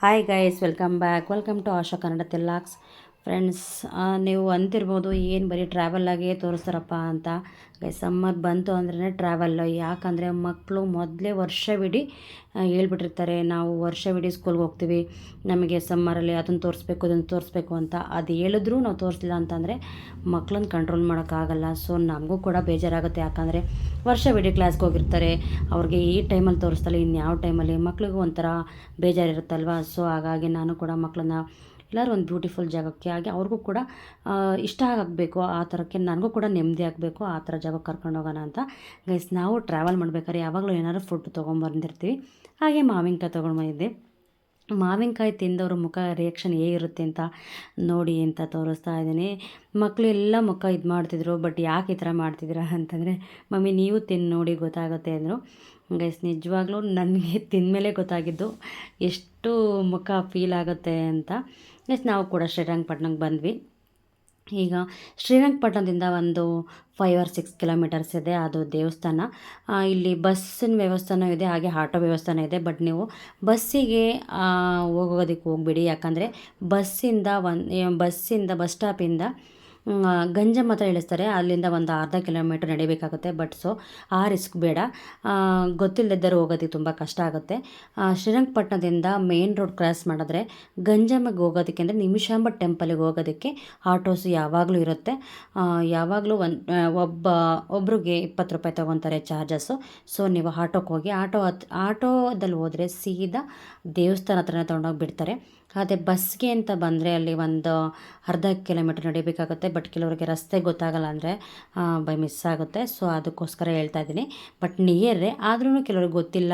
hi guys welcome back welcome to Asha Kannada ತಿಲ್ಲಾಕ್ಸ್ friends ನೀವು ಅಂತಿರ್ಬೋದು, ಏನು ಬರೀ ಟ್ರಾವೆಲ್ಲಾಗೇ ತೋರಿಸ್ತಾರಪ್ಪ ಅಂತ. ಸಮ್ಮರ್ ಬಂತು ಅಂದ್ರೆ ಟ್ರಾವೆಲ್ ಯಾಕಂದರೆ ಮಕ್ಕಳು ಮೊದಲೇ ವರ್ಷವಿಡೀ ಹೇಳ್ಬಿಟ್ಟಿರ್ತಾರೆ, ನಾವು ವರ್ಷವಿಡೀ ಸ್ಕೂಲ್ಗೆ ಹೋಗ್ತೀವಿ, ನಮಗೆ ಸಮ್ಮರಲ್ಲಿ ಅದನ್ನು ತೋರಿಸ್ಬೇಕು ಅದನ್ನು ತೋರಿಸ್ಬೇಕು ಅಂತ. ಅದು ಹೇಳಿದ್ರೂ ನಾವು ತೋರಿಸ್ಲಿಲ್ಲ ಅಂತಂದರೆ ಮಕ್ಕಳನ್ನ ಕಂಟ್ರೋಲ್ ಮಾಡೋಕ್ಕಾಗಲ್ಲ. ಸೊ ನಮಗೂ ಕೂಡ ಬೇಜಾರಾಗುತ್ತೆ. ಯಾಕಂದರೆ ವರ್ಷವಿಡೀ ಕ್ಲಾಸ್ಗೆ ಹೋಗಿರ್ತಾರೆ, ಅವ್ರಿಗೆ ಈ ಟೈಮಲ್ಲಿ ತೋರಿಸ್ತಲ್ಲ ಇನ್ಯಾವ ಟೈಮಲ್ಲಿ ಮಕ್ಳಿಗೂ ಒಂಥರ ಬೇಜಾರಿರುತ್ತಲ್ವ? ಸೊ ಹಾಗಾಗಿ ನಾನು ಕೂಡ ಮಕ್ಕಳನ್ನ ಎಲ್ಲರೂ ಒಂದು ಬ್ಯೂಟಿಫುಲ್ ಜಾಗಕ್ಕೆ ಆಗಿ ಅವ್ರಿಗೂ ಕೂಡ ಇಷ್ಟ ಆಗಬೇಕು. ಆ ಥರಕ್ಕೆ ನನಗೂ ಕೂಡ ನೆಮ್ಮದಿ ಆಗಬೇಕು. ಆ ಥರ ಜಾಗಕ್ಕೆ ಕರ್ಕೊಂಡು ಹೋಗೋಣ ಅಂತ. ಗೈಸ್ ನಾವು ಟ್ರಾವೆಲ್ ಮಾಡ್ಬೇಕಾದ್ರೆ ಯಾವಾಗಲೂ ಏನಾದ್ರೂ ಫುಡ್ ತೊಗೊಂಬಂದಿರ್ತೀವಿ. ಹಾಗೆ ಮಾವಿನಕಾಯಿ ತೊಗೊಂಡು ಬಂದಿದ್ದೆ. ಮಾವಿನಕಾಯಿ ತಿಂದವ್ರ ಮುಖ ರಿಯಾಕ್ಷನ್ ಹೇಗಿರುತ್ತೆ ಅಂತ ನೋಡಿ ಅಂತ ತೋರಿಸ್ತಾ ಇದ್ದೀನಿ. ಮಕ್ಕಳು ಎಲ್ಲ ಮುಖ ಇದು ಮಾಡ್ತಿದ್ರು ಬಟ್ ಯಾಕೆ ಈ ಥರ ಮಾಡ್ತಿದ್ದೀರಾ ಅಂತಂದರೆ, ಮಮ್ಮಿ, ನೀವು ತಿಂದು ನೋಡಿ ಗೊತ್ತಾಗುತ್ತೆ ಅಂದರು. ಗೈಸ್ ನಿಜವಾಗ್ಲೂ ನನಗೆ ತಿಂದಮೇಲೆ ಗೊತ್ತಾಗಿದ್ದು, ಎಷ್ಟು ಮುಖ ಫೀಲ್ ಆಗುತ್ತೆ ಅಂತ. ಗೈಸ್ ನಾವು ಕೂಡ ಶ್ರೀರಂಗಪಟ್ಟಣಕ್ಕೆ ಬಂದ್ವಿ. ಈಗ ಶ್ರೀರಂಗಪಟ್ಟಣದಿಂದ ಒಂದು ಫೈವ್ ಆರ್ ಸಿಕ್ಸ್ ಕಿಲೋಮೀಟರ್ಸ್ ಇದೆ, ಅದು ದೇವಸ್ಥಾನ. ಇಲ್ಲಿ ಬಸ್ಸಿನ ವ್ಯವಸ್ಥೆನೂ ಇದೆ, ಹಾಗೆ ಆಟೋ ವ್ಯವಸ್ಥೆನೂ ಇದೆ ಬಟ್ ನೀವು ಬಸ್ಸಿಗೆ ಹೋಗೋದಕ್ಕೆ ಹೋಗ್ಬಿಡಿ. ಯಾಕಂದರೆ ಬಸ್ಸಿಂದ ಒಂದು ಬಸ್ಸಿಂದ ಬಸ್ ಸ್ಟಾಪಿಂದ ಗಂಜಮ್ ಹತ್ರ ಇಳಿಸ್ತಾರೆ. ಅಲ್ಲಿಂದ ಒಂದು ಅರ್ಧ ಕಿಲೋಮೀಟ್ರ್ ನಡಿಬೇಕಾಗುತ್ತೆ ಬಟ್ ಸೊ ಆ ರಿಸ್ಕ್ ಬೇಡ. ಗೊತ್ತಿಲ್ಲದಿದ್ದರೂ ಹೋಗೋದಕ್ಕೆ ತುಂಬ ಕಷ್ಟ ಆಗುತ್ತೆ. ಶ್ರೀರಂಗಪಟ್ಟಣದಿಂದ ಮೇನ್ ರೋಡ್ ಕ್ರಾಸ್ ಮಾಡಿದ್ರೆ ಗಂಜಮ್ಮಗೆ ಹೋಗೋದಕ್ಕೆ ಅಂದರೆ ನಿಮಿಷಾಂಬ ಟೆಂಪಲ್ಗೆ ಹೋಗೋದಕ್ಕೆ ಆಟೋಸ್ ಯಾವಾಗಲೂ ಇರುತ್ತೆ. ಯಾವಾಗಲೂ ಒಂದು ಒಬ್ಬ, ಒಬ್ರಿಗೆ ಇಪ್ಪತ್ತು ರೂಪಾಯಿ ತೊಗೊತಾರೆ ಚಾರ್ಜಸ್ಸು ಸೊ ನೀವು ಆಟೋಕ್ಕೆ ಹೋಗಿ, ಆಟೋ ಹತ್, ಆಟೋದಲ್ಲಿ ಹೋದರೆ ಸೀದಾ ದೇವಸ್ಥಾನ ಹತ್ರನೇ ತೊಗೊಂಡೋಗಿ ಬಿಡ್ತಾರೆ. ಅದೇ ಬಸ್ಗೆ ಅಂತ ಬಂದರೆ ಅಲ್ಲಿ ಒಂದು ಅರ್ಧ ಕಿಲೋಮೀಟ್ರ್ ನಡಿಬೇಕಾಗುತ್ತೆ. ಬಟ್ ಕೆಲವರಿಗೆ ರಸ್ತೆ ಗೊತ್ತಾಗಲ್ಲ ಅಂದರೆ ಬೈ ಮಿಸ್ ಆಗುತ್ತೆ. ಸೊ ಅದಕ್ಕೋಸ್ಕರ ಹೇಳ್ತಾ ಇದ್ದೀನಿ. ಬಟ್ ನಿಯರ್ರೆ ಆದ್ರೂ ಕೆಲವ್ರಿಗೆ ಗೊತ್ತಿಲ್ಲ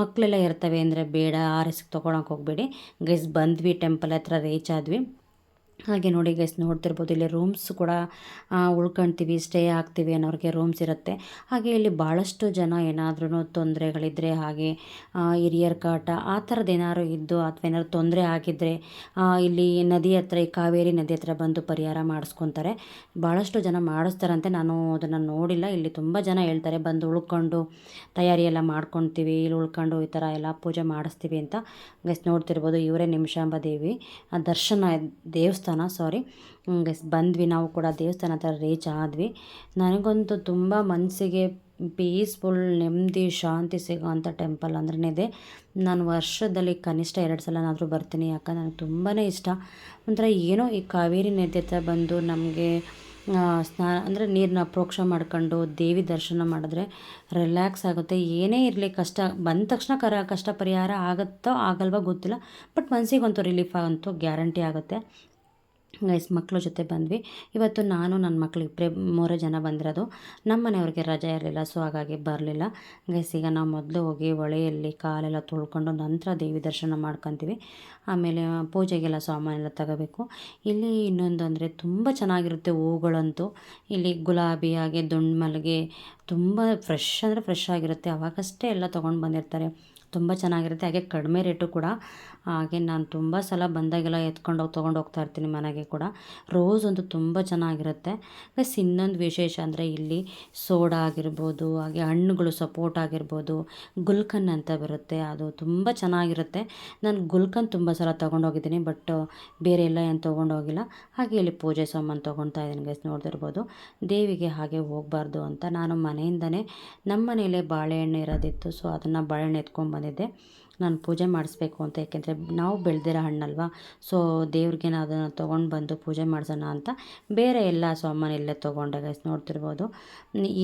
ಮಕ್ಕಳೆಲ್ಲ ಇರ್ತವೆ ಅಂದರೆ ಬೇಡ ಆ ರಿಸ್ಕ್ ತೊಗೊಳಕ್ಕೆ ಹೋಗಬೇಡಿ. ಗೈಸ್ ಬಂದ್ವಿ, ಟೆಂಪಲ್ ಹತ್ರ ರೀಚ್ ಆದ್ವಿ. ಹಾಗೆ ನೋಡಿ ಗೈಸ್ ನೋಡ್ತಿರ್ಬೋದು, ಇಲ್ಲಿ ರೂಮ್ಸ್ ಕೂಡ ಉಳ್ಕೊಳ್ತೀವಿ ಸ್ಟೇ ಆಗ್ತೀವಿ ಅನ್ನೋರಿಗೆ ರೂಮ್ಸ್ ಇರುತ್ತೆ. ಹಾಗೆ ಇಲ್ಲಿ ಭಾಳಷ್ಟು ಜನ ಏನಾದ್ರೂ ತೊಂದರೆಗಳಿದ್ದರೆ ಹಾಗೆ ಹಿರಿಯರ್ ಕಾಟ, ಆ ಥರದ್ದು ಏನಾದ್ರು ಇದ್ದು ಅಥವಾ ಏನಾದ್ರು ತೊಂದರೆ ಆಗಿದ್ದರೆ ಇಲ್ಲಿ ನದಿ ಹತ್ರ, ಈ ಕಾವೇರಿ ನದಿ ಹತ್ರ ಬಂದು ಪರಿಹಾರ ಮಾಡಿಸ್ಕೊತಾರೆ. ಭಾಳಷ್ಟು ಜನ ಮಾಡಿಸ್ತಾರಂತೆ. ನಾನು ಅದನ್ನು ನೋಡಿಲ್ಲ. ಇಲ್ಲಿ ತುಂಬ ಜನ ಹೇಳ್ತಾರೆ, ಬಂದು ಉಳ್ಕೊಂಡು ತಯಾರಿ ಎಲ್ಲ ಮಾಡ್ಕೊತೀವಿ, ಇಲ್ಲಿ ಉಳ್ಕೊಂಡು ಈ ಥರ ಎಲ್ಲ ಪೂಜೆ ಮಾಡಿಸ್ತೀವಿ ಅಂತ. ಗೆಸ್ ನೋಡ್ತಿರ್ಬೋದು, ಇವರೇ ನಿಮಿಷಾಂಬ ದೇವಿ. ಆ, ದರ್ಶನ, ದೇವಸ್ಥಾನ. ಸಾರಿ ಗೈಸ್ ಬಂದ್ವಿ ನಾವು ಕೂಡ ದೇವಸ್ಥಾನ ಹತ್ರ ರೀಚ್ ಆದ್ವಿ. ನನಗಂತೂ ತುಂಬ ಮನಸ್ಸಿಗೆ ಪೀಸ್ಫುಲ್ ನೆಮ್ಮದಿ, ಶಾಂತಿ ಸಿಗೋವಂಥ ಟೆಂಪಲ್ ಅಂದ್ರೆ ಇದೆ. ನಾನು ವರ್ಷದಲ್ಲಿ ಕನಿಷ್ಠ ಎರಡು ಸಲನಾದರೂ ಬರ್ತೀನಿ, ಯಾಕಂದ್ರೆ ನನಗೆ ತುಂಬಾ ಇಷ್ಟ. ಒಂಥರ ಏನೋ ಈ ಕಾವೇರಿ ನದಿ ಹತ್ರ ಬಂದು ನಮಗೆ ಸ್ನಾನ, ಅಂದರೆ ನೀರನ್ನ ಅಪ್ರೋಕ್ಷ ಮಾಡ್ಕೊಂಡು ದೇವಿ ದರ್ಶನ ಮಾಡಿದ್ರೆ ರಿಲ್ಯಾಕ್ಸ್ ಆಗುತ್ತೆ. ಏನೇ ಇರಲಿ ಕಷ್ಟ, ಬಂದ ತಕ್ಷಣ ಕರ, ಕಷ್ಟ ಪರಿಹಾರ ಆಗುತ್ತೋ ಆಗಲ್ವ ಗೊತ್ತಿಲ್ಲ ಬಟ್ ಮನಸ್ಸಿಗಂತೂ ರಿಲೀಫ್ ಆಗಂತೂ ಗ್ಯಾರಂಟಿ ಆಗುತ್ತೆ. ಗೈಸ್ ಮಕ್ಕಳ ಜೊತೆ ಬಂದ್ವಿ. ಇವತ್ತು ನಾನು ನನ್ನ ಮಕ್ಳು ಇಬ್ಬರೇ ಮೂರೇ ಜನ ಬಂದಿರೋದು. ನಮ್ಮ ಮನೆಯವ್ರಿಗೆ ರಜೆ ಇರಲಿಲ್ಲ, ಸೊ ಹಾಗಾಗಿ ಬರಲಿಲ್ಲ. ಗೈಸ್, ಈಗ ನಾವು ಮೊದಲು ಹೋಗಿ ಹೊಳೆಯಲ್ಲಿ ಕಾಲೆಲ್ಲ ತೊಳ್ಕೊಂಡು ನಂತರ ದೇವಿ ದರ್ಶನ ಮಾಡ್ಕೊತೀವಿ. ಆಮೇಲೆ ಪೂಜೆಗೆಲ್ಲ ಸಾಮಾನೆಲ್ಲ ತಗೋಬೇಕು. ಇಲ್ಲಿ ಇನ್ನೊಂದು ಅಂದರೆ ತುಂಬ ಚೆನ್ನಾಗಿರುತ್ತೆ ಹೂಗಳಂತೂ. ಇಲ್ಲಿ ಗುಲಾಬಿ ಹಾಗೆ ದುಂಡು ಮಲ್ಲಿಗೆ ತುಂಬ ಫ್ರೆಶ್ ಅಂದರೆ ಫ್ರೆಶ್ ಆಗಿರುತ್ತೆ. ಅವಾಗಷ್ಟೇ ಎಲ್ಲ ತೊಗೊಂಡು ಬಂದಿರ್ತಾರೆ. ತುಂಬ ಚೆನ್ನಾಗಿರುತ್ತೆ, ಹಾಗೆ ಕಡಿಮೆ ರೇಟು ಕೂಡ. ಹಾಗೆ ನಾನು ತುಂಬ ಸಲ ಬಂದಾಗೆಲ್ಲ ಎತ್ಕೊಂಡೋಗಿ ತೊಗೊಂಡು ಹೋಗ್ತಾ ಇರ್ತೀನಿ ಮನೆಗೆ ಕೂಡ. ರೋಸ್ ಅಂತೂ ತುಂಬ ಚೆನ್ನಾಗಿರುತ್ತೆ. ಪ್ಲಸ್ ಇನ್ನೊಂದು ವಿಶೇಷ ಅಂದರೆ ಇಲ್ಲಿ ಸೋಡಾ ಆಗಿರ್ಬೋದು, ಹಾಗೆ ಹಣ್ಣುಗಳು ಸಪೋರ್ಟ್ ಆಗಿರ್ಬೋದು, ಗುಲ್ಕನ್ ಅಂತ ಬರುತ್ತೆ. ಅದು ತುಂಬ ಚೆನ್ನಾಗಿರುತ್ತೆ. ನಾನು ಗುಲ್ಕನ್ ತುಂಬ ಸಲ ತೊಗೊಂಡೋಗಿದ್ದೀನಿ ಬಟ್ ಬೇರೆ ಎಲ್ಲ ಏನು ತೊಗೊಂಡೋಗಿಲ್ಲ ಹಾಗೆ ಇಲ್ಲಿ ಪೂಜೆ ಸಾಮಾನು ತೊಗೊಳ್ತಾ ಇದ್ದೀನಿ ಗೈಸ್ ನೋಡ್ತಿರ್ಬೋದು. ದೇವಿಗೆ ಹಾಗೆ ಹೋಗಬಾರ್ದು ಅಂತ ನಾನು ಮನೆಯಿಂದನೇ ನಮ್ಮ ಮನೇಲೆ ಬಾಳೆಹಣ್ಣು ಇರೋದಿತ್ತು ಸೊ ಅದನ್ನು ಬಾಳೆಹಣ್ಣು ಎತ್ಕೊಂಡು ಬಂದಿದ್ದೆ ನಾನು ಪೂಜೆ ಮಾಡಿಸ್ಬೇಕು ಅಂತ, ಯಾಕೆಂದರೆ ನಾವು ಬೆಳೆದಿರೋ ಹಣ್ಣಲ್ವಾ? ಸೊ ದೇವ್ರಿಗೆ ನಾವು ಅದನ್ನು ತೊಗೊಂಡು ಬಂದು ಪೂಜೆ ಮಾಡಿಸೋಣ ಅಂತ ಬೇರೆ ಎಲ್ಲ ಸಾಮಾನು ಇಲ್ಲೇ ತೊಗೊಂಡಾಗ ನೋಡ್ತಿರ್ಬೋದು.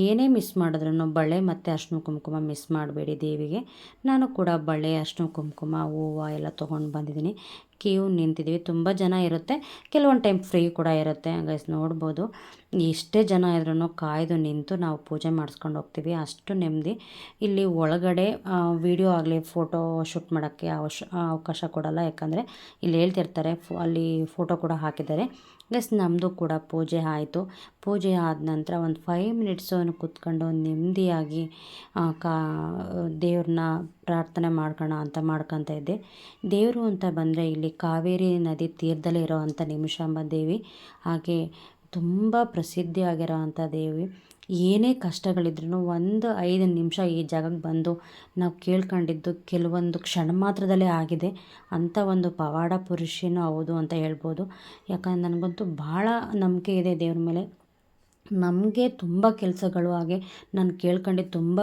ಏನೇ ಮಿಸ್ ಮಾಡಿದ್ರು ಬಳೆ ಮತ್ತು ಅರ್ಶಿನ ಕುಂಕುಮ ಮಿಸ್ ಮಾಡಬೇಡಿ ದೇವಿಗೆ. ನಾನು ಕೂಡ ಬಳೆ, ಅರ್ಶಿನ ಕುಂಕುಮ, ಹೂವು ಎಲ್ಲ ತೊಗೊಂಡು ಬಂದಿದ್ದೀನಿ. ಕ್ಯೂ ನಿಂತಿದ್ದೀವಿ. ತುಂಬ ಜನ ಇರುತ್ತೆ. ಕೆಲವೊಂದು ಟೈಮ್ ಫ್ರೀ ಕೂಡ ಇರುತ್ತೆ. ಗೈಸ್ ನೋಡ್ಬೋದು. ಎಷ್ಟೇ ಜನ ಇದ್ರೂ ಕಾಯ್ದು ನಿಂತು ನಾವು ಪೂಜೆ ಮಾಡಿಸ್ಕೊಂಡು ಹೋಗ್ತೀವಿ. ಅಷ್ಟು ನೆಮ್ಮದಿ. ಇಲ್ಲಿ ಒಳಗಡೆ ವಿಡಿಯೋ ಆಗಲಿ ಫೋಟೋ ಶೂಟ್ ಮಾಡೋಕ್ಕೆ ಅವಶ ಅವಕಾಶ ಕೊಡಲ್ಲ. ಯಾಕಂದರೆ ಇಲ್ಲಿ ಹೇಳ್ತಿರ್ತಾರೆ, ಫೋ, ಅಲ್ಲಿ ಫೋಟೋ ಕೂಡ ಹಾಕಿದ್ದಾರೆ. ಪ್ಲಸ್ ನಮ್ಮದು ಕೂಡ ಪೂಜೆ ಆಯಿತು. ಪೂಜೆ ಆದ ನಂತರ ಒಂದು ಫೈವ್ ಮಿನಿಟ್ಸು ಕೂತ್ಕೊಂಡು ನೆಮ್ಮದಿಯಾಗಿ ಕಾ, ದೇವ್ರನ್ನ ಪ್ರಾರ್ಥನೆ ಮಾಡ್ಕೋಣ ಅಂತ ಮಾಡ್ಕೊತ ಇದ್ದೆ. ದೇವರು ಅಂತ ಬಂದರೆ ಇಲ್ಲಿ ಕಾವೇರಿ ನದಿ ತೀರದಲ್ಲಿ ಇರೋವಂಥ ನಿಮಿಷಾಂಬ ದೇವಿ. ಹಾಗೆ ತುಂಬ ಪ್ರಸಿದ್ಧಿಯಾಗಿರೋ ಅಂಥ ದೇವಿ. ಏನೇ ಕಷ್ಟಗಳಿದ್ರೂ ಒಂದು ಐದು ನಿಮಿಷ ಈ ಜಾಗಕ್ಕೆ ಬಂದು ನಾವು ಕೇಳ್ಕೊಂಡಿದ್ದು ಕೆಲವೊಂದು ಕ್ಷಣ ಮಾತ್ರದಲ್ಲೇ ಆಗಿದೆ. ಅಂಥ ಒಂದು ಪವಾಡ ಪುರುಷನೂ ಹೌದು ಅಂತ ಹೇಳ್ಬೋದು. ಯಾಕಂದ್ರೆ ನನಗಂತೂ ಭಾಳ ನಂಬಿಕೆ ಇದೆ ದೇವ್ರ ಮೇಲೆ. ನಮಗೆ ತುಂಬ ಕೆಲಸಗಳು ಹಾಗೆ ನಾನು ಕೇಳ್ಕೊಂಡೆ ತುಂಬ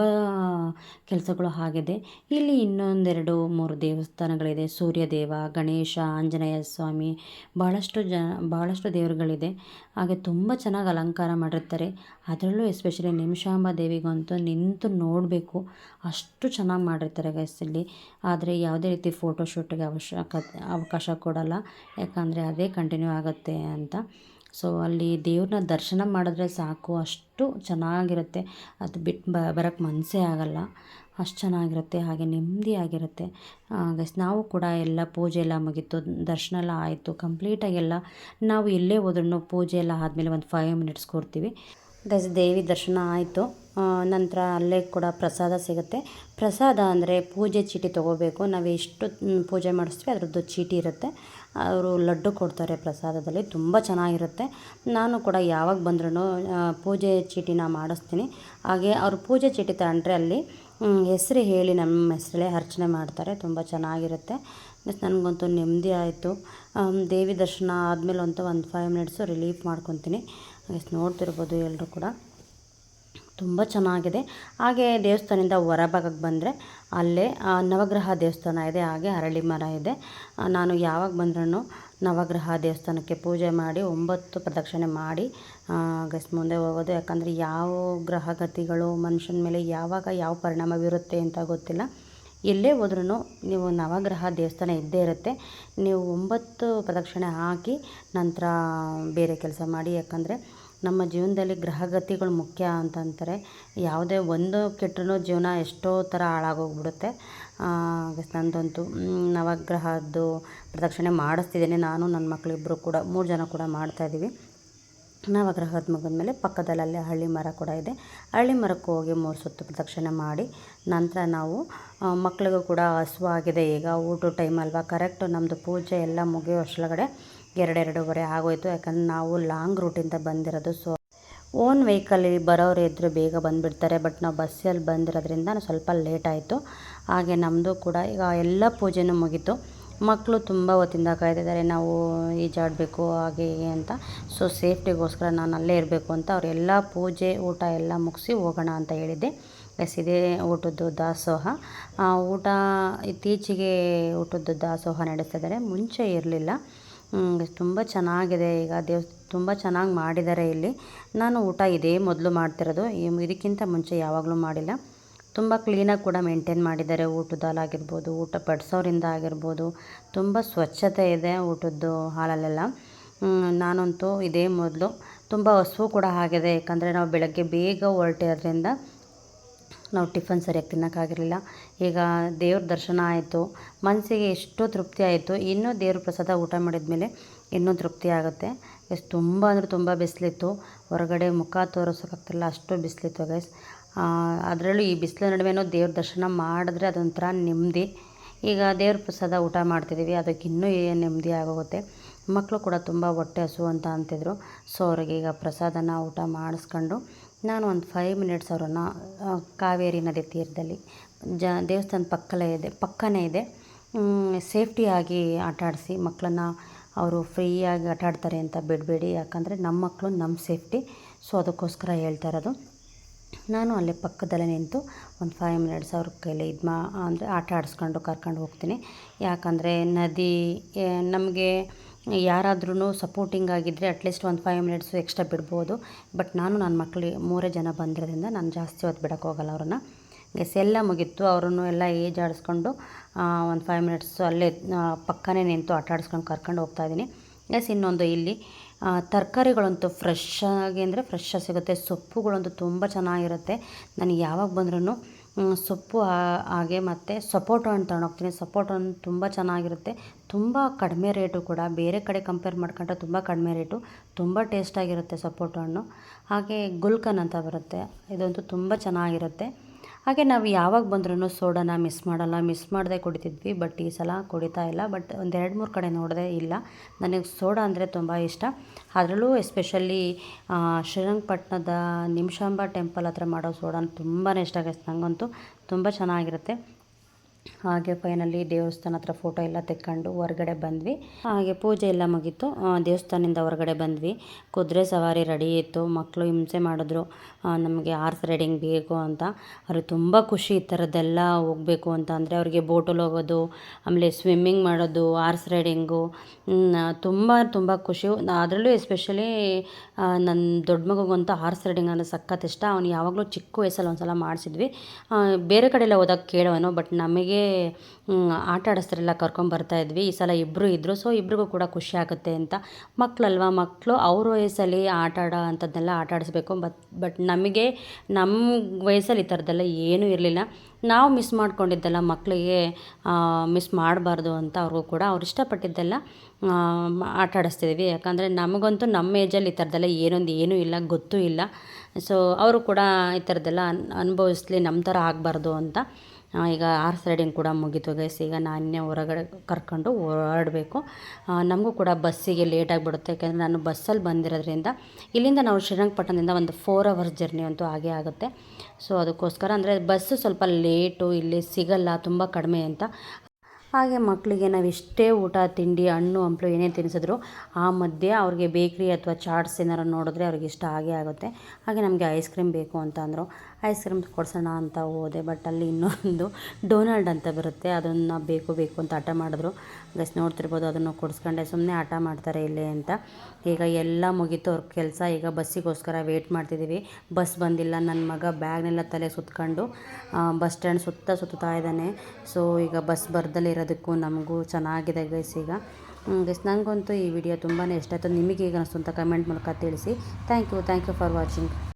ಕೆಲಸಗಳು ಆಗಿದೆ ಇಲ್ಲಿ ಇನ್ನೊಂದೆರಡು, ಮೂರು ದೇವಸ್ಥಾನಗಳಿದೆ. ಸೂರ್ಯದೇವ, ಗಣೇಶ, ಆಂಜನೇಯ ಸ್ವಾಮಿ ಭಾಳಷ್ಟು ಜ ಭಾಳಷ್ಟು ದೇವರುಗಳಿದೆ. ಹಾಗೆ ತುಂಬ ಚೆನ್ನಾಗಿ ಅಲಂಕಾರ ಮಾಡಿರ್ತಾರೆ. ಅದರಲ್ಲೂ ಎಸ್ಪೆಷಲಿ ನಿಮಿಷಾಂಬ ದೇವಿಗಂತೂ ನಿಂತು ನೋಡಬೇಕು. ಅಷ್ಟು ಚೆನ್ನಾಗಿ ಮಾಡಿರ್ತಾರೆ ಗೈಸ್ ಇಲ್ಲಿ. ಆದರೆ ಯಾವುದೇ ರೀತಿ ಫೋಟೋಶೂಟಿಗೆ ಅವಶ್ಯಕ, ಅವಕಾಶ ಕೊಡಲ್ಲ. ಯಾಕಂದರೆ ಅದೇ ಕಂಟಿನ್ಯೂ ಆಗುತ್ತೆ ಅಂತ. ಸೊ ಅಲ್ಲಿ ದೇವ್ರನ್ನ ದರ್ಶನ ಮಾಡಿದ್ರೆ ಸಾಕು. ಅಷ್ಟು ಚೆನ್ನಾಗಿರುತ್ತೆ. ಅದು ಬಿಟ್ಟು ಬ ಬರೋಕ್ಕೆ ಮನಸ್ಸೇ ಆಗಲ್ಲ. ಅಷ್ಟು ಚೆನ್ನಾಗಿರುತ್ತೆ, ಹಾಗೆ ನೆಮ್ಮದಿಯಾಗಿರುತ್ತೆ ಗೈಸ್ ನಾವು ಕೂಡ ಎಲ್ಲ ಪೂಜೆ ಎಲ್ಲ ಮುಗೀತು. ದರ್ಶನ ಎಲ್ಲ ಆಯಿತು. ಕಂಪ್ಲೀಟಾಗಿ ಎಲ್ಲ ನಾವು ಎಲ್ಲೇ ಹೋದ್ರೂ ಪೂಜೆ ಎಲ್ಲ ಆದಮೇಲೆ ಒಂದು ಫೈವ್ ಮಿನಿಟ್ಸ್ ಕೂರ್ತೀವಿ. ಗೈಸ್ ದೇವಿ ದರ್ಶನ ಆಯಿತು. ನಂತರ ಅಲ್ಲೇ ಕೂಡ ಪ್ರಸಾದ ಸಿಗುತ್ತೆ. ಪ್ರಸಾದ ಅಂದರೆ ಪೂಜೆ ಚೀಟಿ ತೊಗೋಬೇಕು. ನಾವು ಎಷ್ಟು ಪೂಜೆ ಮಾಡಿಸ್ತೀವಿ ಅದರದ್ದು ಚೀಟಿ ಇರುತ್ತೆ. ಅವರು ಲಡ್ಡು ಕೊಡ್ತಾರೆ ಪ್ರಸಾದದಲ್ಲಿ, ತುಂಬ ಚೆನ್ನಾಗಿರುತ್ತೆ. ನಾನು ಕೂಡ ಯಾವಾಗ ಬಂದ್ರೂ ಪೂಜೆ ಚೀಟಿನ ಮಾಡಿಸ್ತೀನಿ. ಹಾಗೆ ಅವರು ಪೂಜೆ ಚೀಟಿ ತಗೊಂಡ್ರೆ ಅಲ್ಲಿ ಹೆಸರು ಹೇಳಿ ನಮ್ಮ ಹೆಸರಲ್ಲೇ ಅರ್ಚನೆ ಮಾಡ್ತಾರೆ. ತುಂಬ ಚೆನ್ನಾಗಿರುತ್ತೆ. ನನಗಂತೂ ನೆಮ್ಮದಿ ಆಯಿತು. ದೇವಿ ದರ್ಶನ ಆದಮೇಲೆ ಅಂತೂ ಒಂದು ಫೈವ್ ಮಿನಿಟ್ಸು ರಿಲೀಫ್ ಮಾಡ್ಕೊತೀನಿ. ನೋಡ್ತಿರ್ಬೋದು ಎಲ್ಲರೂ ಕೂಡ. ತುಂಬ ಚೆನ್ನಾಗಿದೆ. ಹಾಗೆ ದೇವಸ್ಥಾನದಿಂದ ಹೊರಭಾಗಕ್ಕೆ ಬಂದರೆ ಅಲ್ಲೇ ನವಗ್ರಹ ದೇವಸ್ಥಾನ ಇದೆ, ಹಾಗೆ ಅರಳಿ ಮರ ಇದೆ. ನಾನು ಯಾವಾಗ ಬಂದ್ರೂ ನವಗ್ರಹ ದೇವಸ್ಥಾನಕ್ಕೆ ಪೂಜೆ ಮಾಡಿ, ಒಂಬತ್ತು ಪ್ರದಕ್ಷಿಣೆ ಮಾಡಿ ಗಸ್, ಮುಂದೆ ಹೋಗೋದು. ಯಾಕಂದರೆ ಯಾವ ಗ್ರಹಗತಿಗಳು ಮನುಷ್ಯನ ಮೇಲೆ ಯಾವಾಗ ಯಾವ ಪರಿಣಾಮ ಬೀರುತ್ತೆ ಅಂತ ಗೊತ್ತಿಲ್ಲ. ಎಲ್ಲೇ ಹೋದ್ರೂ ನೀವು ನವಗ್ರಹ ದೇವಸ್ಥಾನ ಇದ್ದೇ ಇರುತ್ತೆ. ನೀವು ಒಂಬತ್ತು ಪ್ರದಕ್ಷಿಣೆ ಹಾಕಿ ನಂತರ ಬೇರೆ ಕೆಲಸ ಮಾಡಿ, ಯಾಕಂದರೆ ನಮ್ಮ ಜೀವನದಲ್ಲಿ ಗ್ರಹಗತಿಗಳು ಮುಖ್ಯ ಅಂತಂತಾರೆ ಯಾವುದೇ ಒಂದು ಕೆಟ್ಟರೂ ಜೀವನ ಎಷ್ಟೋ ಥರ ಹಾಳಾಗೋಗ್ಬಿಡುತ್ತೆ. ನಂದಂತೂ ನವಗ್ರಹದ್ದು ಪ್ರದಕ್ಷಿಣೆ ಮಾಡಿಸ್ತಿದ್ದೀನಿ. ನಾನು, ನನ್ನ ಮಕ್ಕಳಿಬ್ಬರು ಕೂಡ, ಮೂರು ಜನ ಕೂಡ ಮಾಡ್ತಾಯಿದ್ದೀವಿ ನವಗ್ರಹದ ಮುಗಿದ್ಮೇಲೆ ಪಕ್ಕದಲ್ಲೇ ಹಳ್ಳಿ ಮರ ಕೂಡ ಇದೆ. ಹಳ್ಳಿ ಮರಕ್ಕೆ ಹೋಗಿ ಮೂರು ಸುತ್ತು ಪ್ರದಕ್ಷಿಣೆ ಮಾಡಿ, ನಂತರ ನಾವು ಮಕ್ಕಳಿಗೂ ಕೂಡ ಹಸುವಾಗಿದೆ ಈಗ ಊಟ ಟೈಮ್ ಅಲ್ವಾ? ಕರೆಕ್ಟು ನಮ್ಮದು ಪೂಜೆ ಎಲ್ಲ ಮುಗಿಯೋ ಅಷ್ಟರೊಳಗಡೆ ಎರಡೆರಡೂವರೆ ಆಗೋಯಿತು. ಯಾಕಂದ್ರೆ ನಾವು ಲಾಂಗ್ ರೂಟಿಂದ ಬಂದಿರೋದು. ಸೊ ಓನ್ ವೆಹಿಕಲ್ಲಿ ಬರೋರು ಇದ್ದರೆ ಬೇಗ ಬಂದುಬಿಡ್ತಾರೆ. ಬಟ್ ನಾವು ಬಸ್ಸಲ್ಲಿ ಬಂದಿರೋದ್ರಿಂದ ಸ್ವಲ್ಪ ಲೇಟ್ ಆಯಿತು. ಹಾಗೆ ನಮ್ಮದು ಕೂಡ ಈಗ ಎಲ್ಲ ಪೂಜೆನೂ ಮುಗೀತು. ಮಕ್ಕಳು ತುಂಬ ಹೊತ್ತಿಂದ ಕಾಯ್ತಿದ್ದಾರೆ, ನಾವು ಈಜಾಡಬೇಕು ಹಾಗೆ ಹೀಗೆ ಅಂತ. ಸೊ ಸೇಫ್ಟಿಗೋಸ್ಕರ ನಾನು ಅಲ್ಲೇ ಇರಬೇಕು ಅಂತ ಅವರೆಲ್ಲ ಪೂಜೆ, ಊಟ ಎಲ್ಲ ಮುಗಿಸಿ ಹೋಗೋಣ ಅಂತ ಹೇಳಿದ್ದೆ. ಎಸ್ ಇದೇ ಊಟದ್ದು ದಾಸೋಹ. ಊಟ ಇತ್ತೀಚೆಗೆ ಊಟದ್ದು ದಾಸೋಹ ನಡೆಸ್ತಿದ್ದಾರೆ ಮುಂಚೆ ಇರಲಿಲ್ಲ. ತುಂಬ ಚೆನ್ನಾಗಿದೆ. ಈಗ ದೇವ್ಸ್ ತುಂಬ ಚೆನ್ನಾಗಿ ಮಾಡಿದ್ದಾರೆ ಇಲ್ಲಿ. ನಾನು ಊಟ ಇದೇ ಮೊದಲು ಮಾಡ್ತಿರೋದು. ಇದಕ್ಕಿಂತ ಮುಂಚೆ ಯಾವಾಗಲೂ ಮಾಡಿಲ್ಲ. ತುಂಬ ಕ್ಲೀನಾಗಿ ಕೂಡ ಮೇಂಟೈನ್ ಮಾಡಿದ್ದಾರೆ. ಊಟದಲ್ಲಾಗಿರ್ಬೋದು ಊಟ ಬಡಿಸೋರಿಂದ ಆಗಿರ್ಬೋದು, ತುಂಬ ಸ್ವಚ್ಛತೆ ಇದೆ ಊಟದ್ದು ಹಾಲಲ್ಲೆಲ್ಲ. ನಾನಂತೂ ಇದೇ ಮೊದಲು ತುಂಬ ಹಸುವು ಕೂಡ ಆಗಿದೆ. ಯಾಕಂದರೆ ನಾವು ಬೆಳಗ್ಗೆ ಬೇಗ ಹೊರಟಿರೋದ್ರಿಂದ ನಾವು ಟಿಫನ್ ಸರಿಯಾಗಿ ತಿನ್ನೋಕ್ಕಾಗಿರಲಿಲ್ಲ ಈಗ ದೇವ್ರ ದರ್ಶನ ಆಯಿತು ಮನಸ್ಸಿಗೆ ಎಷ್ಟು ತೃಪ್ತಿ ಆಯಿತು. ಇನ್ನೂ ದೇವ್ರ ಪ್ರಸಾದ ಊಟ ಮಾಡಿದ ಮೇಲೆ ಇನ್ನೂ ತೃಪ್ತಿ ಆಗುತ್ತೆ. ಎಷ್ಟು ತುಂಬ ಅಂದರೆ ತುಂಬ ಬಿಸಿಲಿತ್ತು. ಹೊರಗಡೆ ಮುಖ ತೋರಿಸೋಕ್ಕಾಗ್ತಿಲ್ಲ, ಅಷ್ಟು ಬಿಸಿಲಿತ್ತು ಗೈಸ್ ಅದರಲ್ಲೂ ಈ ಬಿಸಿಲ ನಡುವೆನೂ ದೇವ್ರ ದರ್ಶನ ಮಾಡಿದ್ರೆ ಅದೊಂಥರ ನೆಮ್ಮದಿ. ಈಗ ದೇವ್ರ ಪ್ರಸಾದ ಊಟ ಮಾಡ್ತಿದ್ದೀವಿ, ಅದಕ್ಕೆ ಇನ್ನೂ ನೆಮ್ಮದಿ ಆಗೋಗುತ್ತೆ. ಮಕ್ಕಳು ಕೂಡ ತುಂಬ ಹೊಟ್ಟೆ ಹಸು ಅಂತ ಅಂತಿದ್ರು. ಸೊ ಅವ್ರಿಗೆ ಈಗ ಪ್ರಸಾದನ ಊಟ ಮಾಡಿಸ್ಕೊಂಡು ನಾನು ಒಂದು ಫೈವ್ ಮಿನಿಟ್ಸ್ ಅವರನ್ನು ಕಾವೇರಿ ನದಿ ತೀರದಲ್ಲಿ, ಜ ದೇವಸ್ಥಾನದ ಪಕ್ಕಲೇ ಇದೆ, ಪಕ್ಕನೇ ಇದೆ. ಸೇಫ್ಟಿಯಾಗಿ ಆಟಾಡಿಸಿ ಮಕ್ಕಳನ್ನ ಅವರು ಫ್ರೀಯಾಗಿ ಆಟಾಡ್ತಾರೆ ಅಂತ ಬಿಡಬೇಡಿ. ಯಾಕಂದರೆ ನಮ್ಮ ಮಕ್ಕಳು ನಮ್ಮ ಸೇಫ್ಟಿ ಸೊ ಅದಕ್ಕೋಸ್ಕರ ಹೇಳ್ತಾ ಇರೋದು. ನಾನು ಅಲ್ಲೇ ಪಕ್ಕದಲ್ಲೇ ನಿಂತು ಒಂದು ಫೈವ್ ಮಿನಿಟ್ಸ್ ಅವ್ರ ಕೈಲಿ ಇದು ಮಾ ಅಂದರೆ ಆಟ ಆಡಿಸ್ಕೊಂಡು ಕರ್ಕೊಂಡು ಹೋಗ್ತೀನಿ. ಯಾಕಂದರೆ ನದಿ ನಮಗೆ ಯಾರಾದ್ರೂ ಸಪೋರ್ಟಿಂಗ್ ಆಗಿದ್ದರೆ ಅಟ್ಲೀಸ್ಟ್ ಒಂದು ಫೈವ್ ಮಿನಿಟ್ಸು ಎಕ್ಸ್ಟ್ರಾ ಬಿಡ್ಬೋದು. ಬಟ್ ನಾನು ನನ್ನ ಮಕ್ಕಳಿಗೆ ಮೂರೇ ಜನ ಬಂದಿರೋದ್ರಿಂದ ನಾನು ಜಾಸ್ತಿ ಹೊತ್ತು ಬಿಡೋಕ್ಕೆ ಹೋಗಲ್ಲ ಅವ್ರನ್ನು. ಎಸ್ ಎಲ್ಲ ಮುಗೀತು. ಅವರನ್ನು ಎಲ್ಲ ಏಜ್ ಆಡಿಸ್ಕೊಂಡು ಒಂದು ಫೈವ್ ಮಿನಿಟ್ಸು ಅಲ್ಲೇ ಪಕ್ಕನೇ ನಿಂತು ಆಟ ಆಡಿಸ್ಕೊಂಡು ಕರ್ಕೊಂಡು ಹೋಗ್ತಾಯಿದ್ದೀನಿ ಎಸ್ ಇನ್ನೊಂದು ಇಲ್ಲಿ ತರಕಾರಿಗಳಂತೂ ಫ್ರೆಶ್ ಆಗಿ ಅಂದರೆ ಫ್ರೆಶ್ ಸಿಗುತ್ತೆ. ಸೊಪ್ಪುಗಳಂತೂ ತುಂಬ ಚೆನ್ನಾಗಿರುತ್ತೆ. ನಾನು ಯಾವಾಗ ಬಂದ್ರೂ ಸೊಪ್ಪು ಹಾಗೆ ಮತ್ತು ಸಪೋಟೊ ಹಣ್ಣು ತೊಗೊಂಡೋಗ್ತೀನಿ. ಸಪೋಟೊ ಹಣ್ಣು ತುಂಬ ಚೆನ್ನಾಗಿರುತ್ತೆ. ತುಂಬ ಕಡಿಮೆ ರೇಟು ಕೂಡ. ಬೇರೆ ಕಡೆ ಕಂಪೇರ್ ಮಾಡ್ಕೊಂಡ್ರೆ ತುಂಬ ಕಡಿಮೆ ರೇಟು. ತುಂಬ ಟೇಸ್ಟಾಗಿರುತ್ತೆ ಸಪೋಟೊ ಹಣ್ಣು. ಹಾಗೆ ಗುಲ್ಕನ್ ಅಂತ ಬರುತ್ತೆ. ಇದಂತೂ ತುಂಬ ಚೆನ್ನಾಗಿರುತ್ತೆ. ಹಾಗೆ ನಾವು ಯಾವಾಗ ಬಂದ್ರೂ ಸೋಡಾನ ಮಿಸ್ ಮಾಡಲ್ಲ ಮಿಸ್ ಮಾಡದೆ ಕುಡಿತಿದ್ವಿ ಬಟ್ ಈ ಸಲ ಕುಡಿತಾ ಇಲ್ಲ ಬಟ್ ಒಂದು ಎರಡು ಮೂರು ಕಡೆ ನೋಡದೆ ಇಲ್ಲ. ನನಗೆ ಸೋಡಾ ಅಂದರೆ ತುಂಬ ಇಷ್ಟ. ಅದರಲ್ಲೂ ಎಸ್ಪೆಷಲಿ ಶ್ರೀರಂಗಪಟ್ಟಣದ ನಿಮಿಷಾಂಬ ಟೆಂಪಲ್ ಹತ್ರ ಮಾಡೋ ಸೋಡಾನ ತುಂಬಾ ಇಷ್ಟ ಆಗುತ್ತೆ ನನಗಂತೂ ತುಂಬ ಚೆನ್ನಾಗಿರುತ್ತೆ. ಹಾಗೆ ಫೈನಲಿ ದೇವಸ್ಥಾನ ಹತ್ರ ಫೋಟೋ ಎಲ್ಲ ತೆಕ್ಕೊಂಡು ಹೊರಗಡೆ ಬಂದ್ವಿ. ಹಾಗೆ ಪೂಜೆ ಎಲ್ಲ ಮುಗೀತು. ದೇವಸ್ಥಾನದಿಂದ ಹೊರಗಡೆ ಬಂದ್ವಿ. ಕುದುರೆ ಸವಾರಿ ರೆಡಿ ಇತ್ತು. ಮಕ್ಕಳು ಹಿಂಸೆ ಮಾಡಿದ್ರು. ನಮಗೆ ಆರ್ಸ್ ರೈಡಿಂಗ್ ಬೇಕು ಅಂತ. ಅವ್ರಿಗೆ ತುಂಬ ಖುಷಿ ಈ ಥರದ್ದೆಲ್ಲ ಹೋಗಬೇಕು ಅಂತ. ಅಂದರೆ ಅವರಿಗೆ ಬೋಟಲ್ಲಿ ಹೋಗೋದು ಆಮೇಲೆ ಸ್ವಿಮ್ಮಿಂಗ್ ಮಾಡೋದು ಆರ್ಸ್ ರೈಡಿಂಗು ತುಂಬ ತುಂಬ ಖುಷಿ. ಅದರಲ್ಲೂ ಎಸ್ಪೆಷಲಿ ನನ್ನ ದೊಡ್ಡ ಮಗುಗಂತೂ ಹಾರ್ಸ್ ರೈಡಿಂಗ್ ಅಂದರೆ ಸಖತ್ ಇಷ್ಟ. ಅವ್ನು ಯಾವಾಗಲೂ ಚಿಕ್ಕ ವಯಸ್ಸಲ್ಲಿ ಒಂದ್ಸಲ ಮಾಡಿಸಿದ್ವಿ. ಆ, ಬೇರೆ ಕಡೆ ಹೋದಾಗ ಕೇಳೋನು ಬಟ್ ನಮಗೆ ಮ್, ಆಟ ಆಡಿಸ್ತಾರೆಲ್ಲ ಕರ್ಕೊಂಬರ್ತಾ ಇದ್ವಿ. ಈ ಸಲ ಇಬ್ಬರು ಇದ್ದರು ಸೊ ಇಬ್ರಿಗೂ ಕೂಡ ಖುಷಿ ಆಗುತ್ತೆ ಅಂತ. ಮಕ್ಕಳಲ್ವ ಮಕ್ಕಳು ಅವ್ರ ವಯಸ್ಸಲ್ಲಿ ಆಟ ಆಡೋ ಅಂಥದ್ದನ್ನೆಲ್ಲ ಆಟ ಆಡಿಸ್ಬೇಕು. ಬಟ್ ಬಟ್ ನಮಗೆ ನಮ್ಮ ವಯಸ್ಸಲ್ಲಿ ಈ ಥರದ್ದೆಲ್ಲ ಏನೂ ಇರಲಿಲ್ಲ. ನಾವು ಮಿಸ್ ಮಾಡ್ಕೊಂಡಿದ್ದೆಲ್ಲ ಮಕ್ಕಳಿಗೆ ಮಿಸ್ ಮಾಡಬಾರ್ದು ಅಂತ ಅವ್ರಿಗೂ ಕೂಡ ಅವ್ರು ಇಷ್ಟಪಟ್ಟಿದ್ದೆಲ್ಲ ಆಟ ಆಡಿಸ್ತಿದ್ವಿ ಯಾಕಂದರೆ ನಮಗಂತೂ ನಮ್ಮ ಏಜಲ್ಲಿ ಈ ಥರದ್ದೆಲ್ಲ ಏನೊಂದು ಏನೂ ಇಲ್ಲ ಗೊತ್ತೂ ಇಲ್ಲ. ಸೊ ಅವರು ಕೂಡ ಈ ಥರದ್ದೆಲ್ಲ ಅನ್ ಅನುಭವಿಸ್ಲಿ ನಮ್ಮ ಥರ ಆಗಬಾರ್ದು ಅಂತ ಈಗ ಆರ್ಸ್ ರೈಡಿಂಗ್ ಕೂಡ ಮುಗೀತು ಗೈಸ್ ಈಗ ನಾನೇ ಹೊರಗಡೆ ಕರ್ಕೊಂಡು ಹೊರಡಬೇಕು ನಮಗೂ ಕೂಡ ಬಸ್ಸಿಗೆ ಲೇಟ್ ಆಗಿಬಿಡುತ್ತೆ. ಯಾಕೆಂದರೆ ನಾನು ಬಸ್ಸಲ್ಲಿ ಬಂದಿರೋದ್ರಿಂದ ಇಲ್ಲಿಂದ ನಾವು ಶ್ರೀರಂಗಪಟ್ಟಣದಿಂದ ಒಂದು ಫೋರ್ ಅವರ್ಸ್ ಜರ್ನಿ ಅಂತೂ ಆಗೇ ಆಗುತ್ತೆ. ಸೊ ಅದಕ್ಕೋಸ್ಕರ ಅಂದರೆ ಬಸ್ಸು ಸ್ವಲ್ಪ ಲೇಟು ಇಲ್ಲಿ ಸಿಗಲ್ಲ, ತುಂಬ ಕಡಿಮೆ ಅಂತ. ಹಾಗೆ ಮಕ್ಕಳಿಗೆ ನಾವು ಎಷ್ಟೇ ಊಟ, ತಿಂಡಿ, ಹಣ್ಣು, ಹಂಪಲು ಏನೇ ತಿನ್ನಿಸಿದ್ರು ಆ ಮಧ್ಯೆ ಅವ್ರಿಗೆ ಬೇಕ್ರಿ ಅಥವಾ ಚಾಟ್ಸ್ ಏನಾರು ನೋಡಿದ್ರೆ ಅವ್ರಿಗೆ ಇಷ್ಟ ಆಗೇ ಆಗುತ್ತೆ. ಹಾಗೆ ನಮಗೆ ಐಸ್ ಕ್ರೀಮ್ ಬೇಕು ಅಂತ ಅಂದರು. ಐಸ್ ಕ್ರೀಮ್ ಕೊಡ್ಸೋಣ ಅಂತ ಹೋದೆ, ಬಟ್ ಅಲ್ಲಿ ಇನ್ನೊಂದು ಡೊನಾಲ್ಡ್ ಅಂತ ಬರುತ್ತೆ, ಅದನ್ನು ಬೇಕು ಬೇಕು ಅಂತ ಆಟ ಮಾಡಿದ್ರು. ಗಸ್ ನೋಡ್ತಿರ್ಬೋದು ಅದನ್ನು ಕೊಡಿಸ್ಕೊಂಡೆ ಸುಮ್ಮನೆ ಆಟ ಮಾಡ್ತಾರೆ ಇಲ್ಲೇ ಅಂತ. ಈಗ ಎಲ್ಲ ಮುಗೀತು, ಅವ್ರ ಕೆಲಸ, ಈಗ ಬಸ್ಸಿಗೋಸ್ಕರ ವೇಟ್ ಮಾಡ್ತಿದ್ದೀವಿ ಬಸ್ ಬಂದಿಲ್ಲ ನನ್ನ ಮಗ ಬ್ಯಾಗ್ನೆಲ್ಲ ತಲೆ ಸುತ್ಕೊಂಡು ಬಸ್ ಸ್ಟ್ಯಾಂಡ್ ಸುತ್ತ ಸುತ್ತಾ ಇದ್ದಾನೆ. ಸೊ ಈಗ ಬಸ್ ಬರ್ದಲ್ಲಿ ಇರೋದಕ್ಕೂ ನಮಗೂ ಚೆನ್ನಾಗಿದೆ ಗೈಸ್ ಈಗ. ಗೈಸ್ ನನಗಂತೂ ಈ ವಿಡಿಯೋ ತುಂಬಾ ಇಷ್ಟ ಆಯಿತು. ನಿಮಗೆ ಈಗ ಅನಿಸ್ತು ಅಂತ ಕಮೆಂಟ್ ಮೂಲಕ ತಿಳಿಸಿ. Thank you thank you for watching